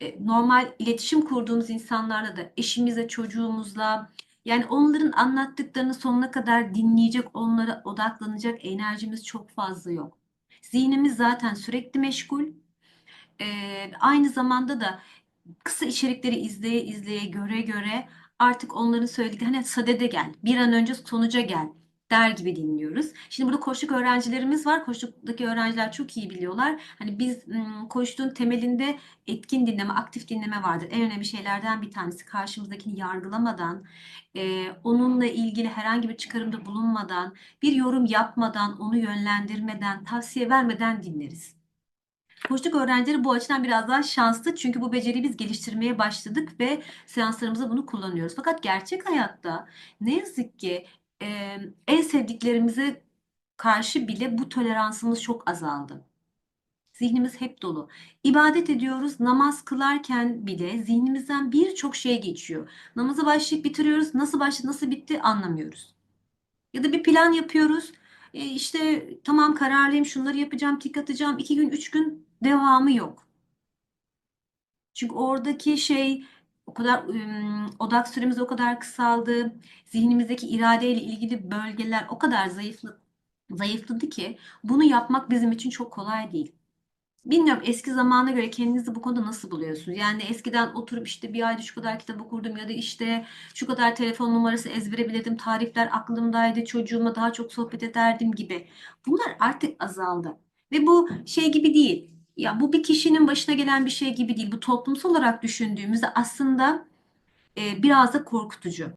e, normal iletişim kurduğumuz insanlarla da eşimizle, çocuğumuzla yani onların anlattıklarını sonuna kadar dinleyecek, onlara odaklanacak enerjimiz çok fazla yok. Zihnimiz zaten sürekli meşgul. Ee, aynı zamanda da kısa içerikleri izleye izleye göre göre artık onların söyledikleri hani sadede gel, bir an önce sonuca gel der gibi dinliyoruz. Şimdi burada koçluk öğrencilerimiz var. Koçluktaki öğrenciler çok iyi biliyorlar. Hani biz ım, koçluğun temelinde etkin dinleme, aktif dinleme vardır. En önemli şeylerden bir tanesi karşımızdakini yargılamadan, e, onunla ilgili herhangi bir çıkarımda bulunmadan, bir yorum yapmadan, onu yönlendirmeden, tavsiye vermeden dinleriz. Koçluk öğrencileri bu açıdan biraz daha şanslı çünkü bu beceriyi biz geliştirmeye başladık ve seanslarımızda bunu kullanıyoruz. Fakat gerçek hayatta ne yazık ki e, en sevdiklerimize karşı bile bu toleransımız çok azaldı. Zihnimiz hep dolu. İbadet ediyoruz, namaz kılarken bile zihnimizden birçok şey geçiyor. Namaza başlayıp bitiriyoruz, nasıl başladı, nasıl bitti anlamıyoruz. Ya da bir plan yapıyoruz. E, işte tamam kararlıyım, şunları yapacağım, tik atacağım. iki gün, üç gün devamı yok. Çünkü oradaki şey kadar odak süremiz o kadar kısaldı. Zihnimizdeki iradeyle ilgili bölgeler o kadar zayıfladı, zayıfladı ki bunu yapmak bizim için çok kolay değil. Bilmiyorum eski zamana göre kendinizi bu konuda nasıl buluyorsunuz? Yani eskiden oturup işte bir ayda şu kadar kitap okurdum ya da işte şu kadar telefon numarası ezbere bilirdim, tarifler aklımdaydı, çocuğuma daha çok sohbet ederdim gibi. Bunlar artık azaldı. Ve bu şey gibi değil. Ya bu bir kişinin başına gelen bir şey gibi değil. Bu toplumsal olarak düşündüğümüzde aslında e, biraz da korkutucu.